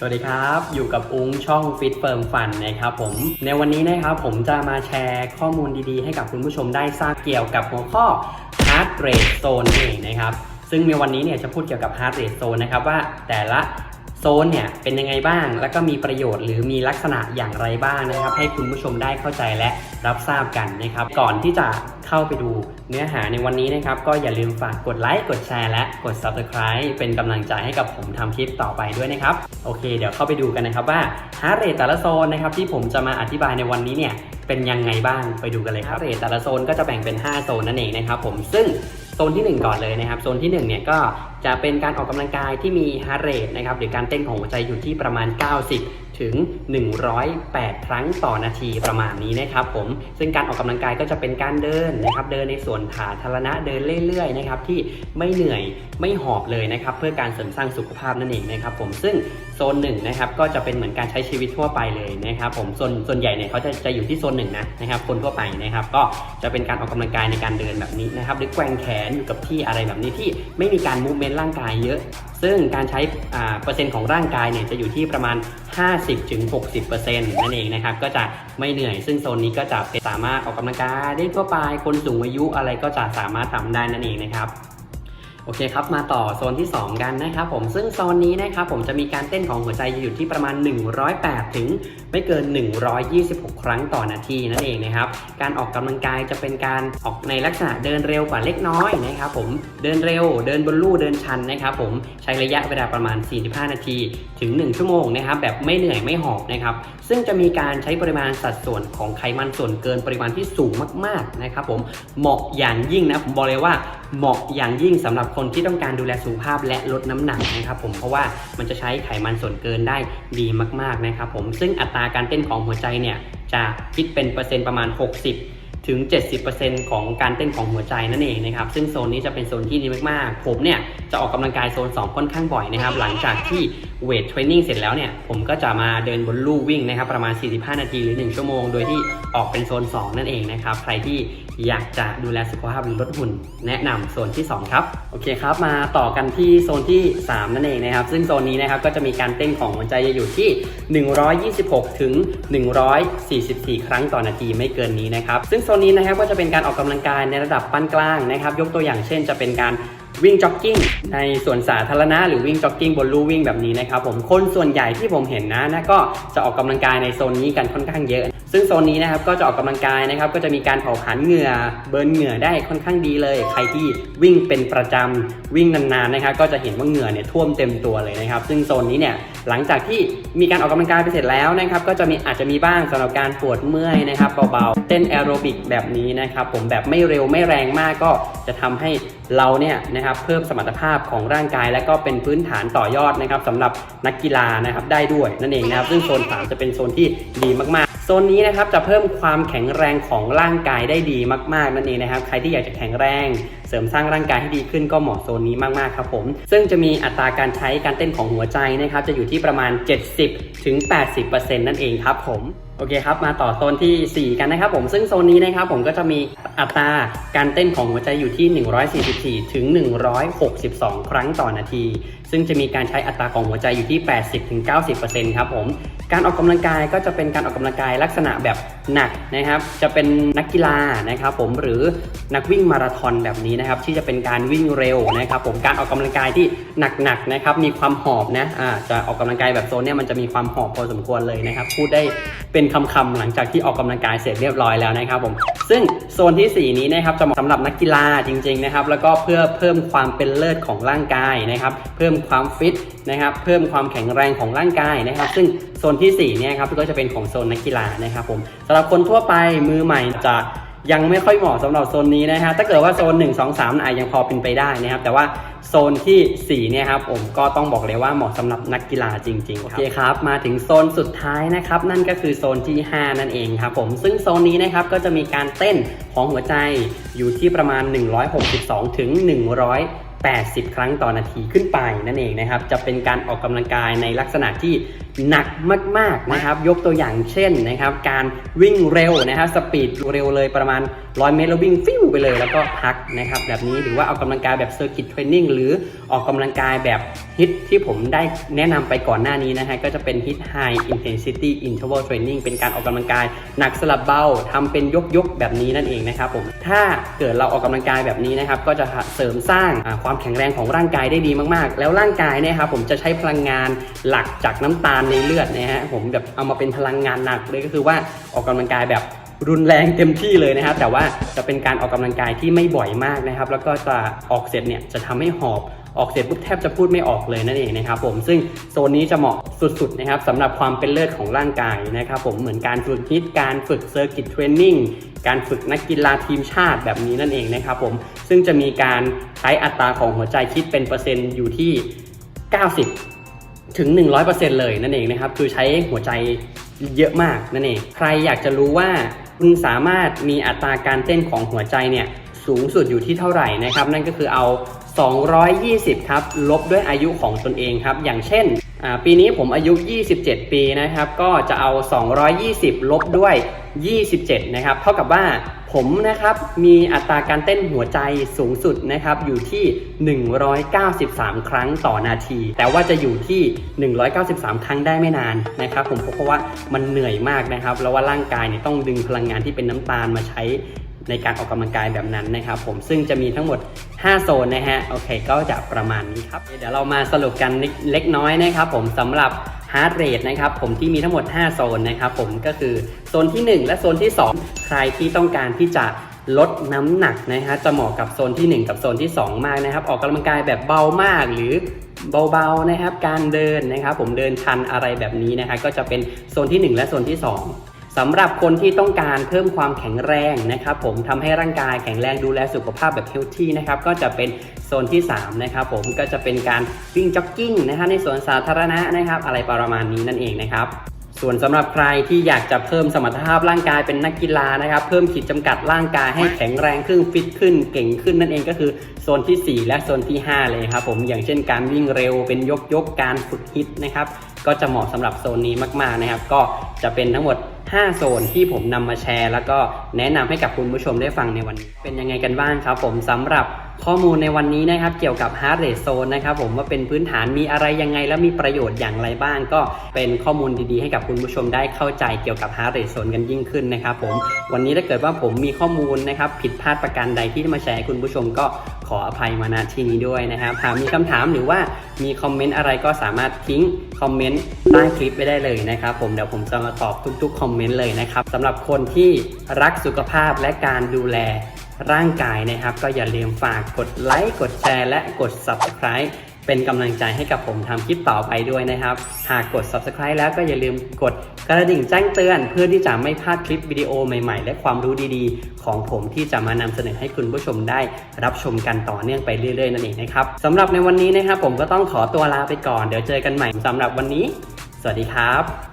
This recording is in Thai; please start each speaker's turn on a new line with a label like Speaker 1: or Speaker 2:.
Speaker 1: สวัสดีครับ อยู่กับอุ้งช่องฟิตเฟิร์มฟันะครับผม ในวันนี้นะครับผมจะมาแชร์ข้อมูลดีๆ ให้กับคุณผู้ชมได้ทราบเกี่ยวกับหัวข้อ Heart Rate Zone เองนะครับ ซึ่งในวันนี้เนี่ยจะพูดเกี่ยวกับ Heart Rate Zone นะครับว่าแต่ละ โซนเนี่ยเป็นยังไงบ้าง แล้วก็มีประโยชน์หรือมีลักษณะอย่างไรบ้างนะครับ ให้คุณผู้ชมได้เข้าใจและรับทราบกันนะครับ ก่อนที่จะเข้าไปดูเนื้อหาในวันนี้นะครับ ก็อย่าลืมฝากกดไลค์กดแชร์และกด Subscribe เป็นกำลังใจให้กับผมทำคลิปต่อไปด้วยนะครับ โอเค เดี๋ยวเข้าไปดูกันนะครับว่า Heart Rate แต่ละโซนนะครับที่ผมจะมาอธิบายในวันนี้เนี่ย เป็นยังไงบ้างไปดูกันเลยครับ Heart Rate แต่ละโซนก็จะแบ่งเป็น 5 โซนนั่นเองนะครับผมซึ่งโซนที่ 1 ก่อนเลยนะครับ โซนที่1เนี่ยก็จะเป็นการออกกำลังกายที่มี heart rate นะครับหรือการเต้นของหัวใจอยู่ที่ประมาณ 90 ถึง 108 ครั้งต่อนาทีประมาณนี้นะครับผมซึ่งการออกกำลังกายก็จะเป็นการเดินนะครับเดินในส่วนสาธารณะเดินเรื่อยๆนะครับที่ไม่เหนื่อยไม่หอบเลยนะครับเพื่อการเสริมสร้างสุขภาพนั่นเองนะครับผมซึ่ง โซนหนึ่งนะครับก็จะเป็นเหมือนการใช้ชีวิตทั่วไปเลยนะครับผมส่วนส่วนใหญ่เนี่ยเขาจะจะอยู่ที่โซนหนึ่งนะนะครับคนทั่วไปนะครับก็จะเป็นการออกกำลังกายในการเดินแบบนี้นะครับหรือแกว่งแขนอยู่กับที่อะไรแบบนี้ที่ไม่มีการมูฟเมนต์ร่างกายเยอะ ซึ่งการใช้อ่าเปอร์เซ็นต์ของร่างกายเนี่ยจะอยู่ที่ประมาณ 50-60%นั่นเองนะครับก็จะไม่เหนื่อย ซึ่งโซนนี้ก็จะสามารถออกกำลังกายได้ทั่วไปคนสูงอายุอะไรก็จะสามารถทำได้นั่นเองนะครับ โอเคครับ มาต่อโซนที่ 2 กันนะครับผมซึ่งโซนนี้นะครับผมจะมีการเต้นของหัวใจอยู่ที่ประมาณ 108 ถึงไม่เกิน 126 ครั้งต่อนาทีนั่นเองนะครับ การออกกำลังกายจะเป็นการออกในลักษณะเดินเร็วกว่าเล็กน้อยนะครับผม เดินเร็ว เดินบนลู่ เดินชันนะครับผม ใช้ระยะเวลาประมาณ 45 นาที ถึง 1 ชั่วโมงนะครับ แบบไม่เหนื่อยไม่หอบนะครับ ซึ่งจะมีการใช้ปริมาณสัดส่วนของไขมันส่วนเกินปริมาณที่สูงมากๆนะครับผม เหมาะอย่างยิ่งนะ ผมบอกเลยว่าเหมาะอย่างยิ่งสำหรับคนที่ต้องการดูแลสุขภาพและลดน้ำหนักนะครับผม เพราะว่ามันจะใช้ไขมันส่วนเกินได้ดีมากๆนะครับผม ซึ่งอัตราการเต้นของหัวใจเนี่ยจะคิดเป็นเปอร์เซ็นต์ประมาณ 60 ถึง 70%ของการเต้นของหัวใจนั่นเองนะครับ ซึ่งโซนนี้จะเป็นโซนที่ดีมากๆ ผมเนี่ยจะออกกำลังกายโซน 2 ค่อนข้างบ่อยนะครับ หลังจากที่เวทเทรนนิ่งเสร็จแล้วเนี่ย ผมก็จะมาเดินบนลู่วิ่งนะครับ ประมาณ 45 นาทีหรือ 1 ชั่วโมง โดยที่ออกเป็นโซน 2 นั่นเองนะครับ ใครที่อยากจะดูแลสุขภาพหรือลดหุ่น แนะนำโซนที่ 2 ครับ โอเคครับ มาต่อกันที่โซนที่ 3 นั่นเองนะครับ ซึ่งโซนนี้นะครับก็จะมีการเต้นของหัวใจจะอยู่ที่ 126 ถึง 144 ครั้งต่อนาทีไม่เกินนี้นะครับ ซึ่งโซนนี้นะครับก็จะเป็นการออกกำลังกายในระดับปานกลางนะครับ ยกตัวอย่างเช่น จะเป็นการ วิ่งจ็อกกิ้งในสวนสาธารณะหรือวิ่งจ็อกกิ้งบนลู่วิ่งแบบนี้นะครับผมคนส่วนใหญ่ที่ผมเห็นนะนะก็จะออกกำลังกายในโซนนี้กันค่อนข้างเยอะ ซึ่งโซนนี้นะครับก็จะออกกำลังกายนะครับ ก็จะมีการเผาผลาญเหงื่อเบิร์นเหงื่อได้ค่อนข้างดีเลย ใครที่วิ่งเป็นประจำวิ่งนานๆนะครับ ก็จะเห็นว่าเหงื่อเนี่ยท่วมเต็มตัวเลยนะครับ ซึ่งโซนนี้เนี่ยหลังจากที่มีการออกกำลังกายไปเสร็จแล้วนะครับ ก็จะมีอาจจะมีบ้างสำหรับการปวดเมื่อยนะครับเบาๆเต้นแอโรบิกแบบนี้นะครับ ผมแบบไม่เร็วไม่แรงมากก็จะทำให้เราเนี่ยนะครับเพิ่มสมรรถภาพของร่างกาย และก็เป็นพื้นฐานต่อยอดนะครับสำหรับนักกีฬานะครับได้ด้วยนั่นเองนะครับ ซึ่งโซน 3 จะเป็นโซนที่ดีมากๆ โซนนี้นะครับจะเพิ่มความแข็งแรงของร่างกายได้ดีมากๆนั่นเองนะครับ ใครที่อยากจะแข็งแรง เสริมสร้างร่างกายให้ดีขึ้นก็เหมาะโซนนี้มากๆครับผม ซึ่งจะมีอัตราการใช้การเต้นของหัวใจนะครับ จะอยู่ที่ประมาณ 70ถึง80%นั่นเองครับผมโอเคครับ มาต่อโซนที่ 4 กันนะครับผม ซึ่งโซนนี้นะครับผมก็จะมีอัตราการเต้นของหัวใจอยู่ที่ 144 ถึง 162 ครั้งต่อนาที ซึ่งจะมีการใช้อัตราของหัวใจอยู่ที่ 80 ถึง 90%ครับผม การออกกำลังกายก็จะเป็นการออกกำลังกายลักษณะแบบหนักนะครับ จะเป็นนักกีฬานะครับ ผมหรือนักวิ่งมาราธอนแบบนี้นะครับ ที่จะเป็นการวิ่งเร็วนะครับ ผมการออกกำลังกายที่หนักๆนะครับ มีความหอบนะอ่าจะออกกำลังกายแบบโซนเนี้ยมันจะมีความหอบพอสมควรเลยนะครับ พูดได้เป็นคำๆหลังจากที่ออกกำลังกายเสร็จเรียบร้อยแล้วนะครับ ผม ซึ่งโซนที่ 4 นี้นะครับจะเหมาะสำหรับนักกีฬาจริง ๆนะครับ แล้วก็เพื่อเพิ่มความเป็นเลิศของร่างกายนะครับ เพิ่มความฟิตนะครับ เพิ่มความแข็งแรงของร่างกายนะครับ ซึ่งโซนที่4เนี่ยครับก็จะเป็นของโซนนักกีฬานะครับผมสำหรับคนทั่วไปมือใหม่จะยังไม่ค่อยเหมาะสำหรับโซนนี้นะฮะถ้าเกิดว่าโซน 1 2 3อาจยังพอเป็นไปได้นะครับ แต่ว่าโซนทีสี่4เนี่ยครับผมก็ต้องบอกเลยว่าเหมาะสำหรับนักกีฬาจริงๆโอเคครับ มาถึงโซนสุดท้ายนะครับ นั่นก็คือโซนที่ 5 นั่นเองครับผมซึ่งโซนนี้นะครับก็จะมีการเต้นของหัวใจอยู่ที่ประมาณ 162ถึง 80 ครั้งต่อนาทีขึ้นไปนั่นเองนะครับ จะเป็นการออกกำลังกายในลักษณะที่หนักมากๆนะครับ ยกตัวอย่างเช่นนะครับ การวิ่งเร็วนะครับสปีดเร็วเลยประมาณ 100 เมตรแล้ววิ่งฟิวไปเลยแล้วก็พักนะครับแบบนี้หรือว่าออกกำลังกายแบบเซอร์กิตเทรนนิ่งหรือออกกำลังกายแบบฮิตที่ผมได้แนะนำไปก่อนหน้านี้นะฮะก็จะเป็นฮิต High Intensity Interval Training เป็นการออกกำลังกายหนักสลับเบาทำเป็นยกยกๆแบบนี้นั่นเองนะครับผมถ้าเกิดเราออกกำลังกายแบบนี้นะครับก็จะเสริมสร้างอ่าความแข็งแรงของร่างกายได้ดีมากๆ แล้วร่างกายเนี่ยครับผมจะใช้พลังงานหลักจากน้ำตาลในเลือดนะฮะผมแบบเอามาเป็นพลังงานหนักเลยก็คือว่าออกกำลังกายแบบรุนแรงเต็มที่เลยนะครับ แต่ว่าจะเป็นการออกกำลังกายที่ไม่บ่อยมากนะครับ แล้วก็จะออกเสร็จเนี่ยจะทำให้หอบออกเสร็จปุ๊บแทบจะพูดไม่ออกเลยนั่นเองนะครับผมซึ่งโซนนี้จะเหมาะสุดๆนะครับสำหรับความเป็นเลิศของร่างกายนะครับผมเหมือนการฝึกฮิตการฝึกเซอร์กิตเทรนนิ่ง การฝึกนักกีฬาทีมชาติแบบนี้นั่นเองนะครับผมซึ่งจะมีการใช้อัตราของหัวใจคิดเป็นเปอร์เซ็นต์อยู่ที่ 90 ถึง 100%เลยนั่นเองนะครับคือใช้หัวใจเยอะมากนั่นเอง ใครอยากจะรู้ว่าคุณสามารถมีอัตราการเต้นของหัวใจเนี่ยสูงสุดอยู่ที่เท่าไหร่นะครับ นั่นก็คือเอา 220 ครับ ลบด้วยอายุของตนเองครับ อย่างเช่น ปีนี้ผมอายุ 27 ปีนะครับ ก็จะเอา 220 ลบด้วย 27 นะครับ เท่ากับว่าผมนะครับมีอัตราการเต้นหัวใจสูงสุดนะครับอยู่ที่ 193 ครั้งต่อนาที แต่ว่าจะอยู่ที่ 193 ครั้งได้ไม่นานนะครับ ผมเพราะว่ามันเหนื่อยมากนะครับ แล้วว่าร่างกายเนี่ยต้องดึงพลังงานที่เป็นน้ำตาลมาใช้ ในการออกกำลังกายแบบนั้นนะครับผมซึ่งจะมีทั้งหมด 5 โซนนะฮะโอเคก็จะประมาณนี้ครับเดี๋ยวเรามาสรุปกันเล็กน้อยนะครับผมสำหรับฮาร์ดเรทนะครับผมที่มีทั้งหมด 5 โซนนะครับผมก็คือโซนที่ 1 และโซนที่ 2 ใครที่ต้องการที่จะลดน้ำหนักนะฮะจะเหมาะกับโซนที่ 1 กับโซนที่ 2 มากนะครับ ออกกำลังกายแบบเบามากหรือเบาๆนะครับ การเดินนะครับ ผมเดินชันอะไรแบบนี้นะฮะก็จะเป็นโซนที่ 1 และโซนที่ 2 สำหรับคนที่ต้องการเพิ่มความแข็งแรงนะครับผมทำให้ร่างกายแข็งแรงดูแลสุขภาพแบบเฮลที่นะครับก็จะเป็นโซนที่3นะครับผมก็จะเป็นการวิ่งจ็อกกิ้งนะฮะในสวนสาธารณะนะครับอะไรประมาณนี้นั่นเองนะครับส่วนสำหรับใครที่อยากจะเพิ่มสมรรถภาพร่างกายเป็นนักกีฬานะครับ เพิ่มขีดจำกัดร่างกายให้แข็งแรงขึ้นฟิตขึ้นเก่งขึ้นนั่นเองก็คือโซนที่ 4 และโซนที่ 5 เลยครับผมอย่างเช่นการวิ่งเร็วเป็นยกยกการฝึกฮิตนะครับ ก็จะเหมาะสำหรับโซนนี้มากๆนะครับ ก็จะเป็นทั้งหมด 5 โซนที่ผมนำมาแชร์ แล้วก็แนะนำให้กับคุณผู้ชมได้ฟังในวันนี้ เป็นยังไงกันบ้างครับผมสำหรับ ข้อมูลในวันนี้นะครับเกี่ยวกับ Heart Rate Zone นะครับผมว่าเป็นพื้นฐานมีอะไรยังไง และมีประโยชน์อย่างไรบ้าง ก็เป็นข้อมูลดีๆ ให้กับคุณผู้ชมได้เข้าใจเกี่ยวกับ Heart Rate Zone กันยิ่งขึ้นนะครับผมวันนี้ถ้าเกิดว่าผมมีข้อมูลนะครับผิดพลาดประการใดที่มาแชร์ให้คุณผู้ชมก็ขออภัยมาณที่นี้ด้วยนะครับหากมีคำถามหรือว่ามีคอมเมนต์อะไรก็สามารถทิ้งคอมเมนต์ใต้คลิปไปได้เลยนะครับผมเดี๋ยวผมจะมาตอบทุกๆคอมเมนต์เลยนะครับสำหรับคนที่รักสุขภาพและการดูแล ร่างกายนะครับ ก็อย่าลืมฝากกดไลค์กดแชร์และกด subscribe เป็นกำลังใจให้กับผมทำคลิปต่อไปด้วยนะครับ หากกด subscribe แล้วก็อย่าลืมกดกระดิ่งแจ้งเตือน เพื่อที่จะไม่พลาดคลิปวิดีโอใหม่ๆ และความรู้ดีๆ ของผมที่จะมานำเสนอให้คุณผู้ชมได้ รับชมกันต่อเนื่องไปเรื่อยๆนั่นเองนะครับสำหรับในวันนี้นะครับผมก็ต้องขอตัวลาไปก่อน เดี๋ยวเจอกันใหม่สำหรับวันนี้ สวัสดีครับ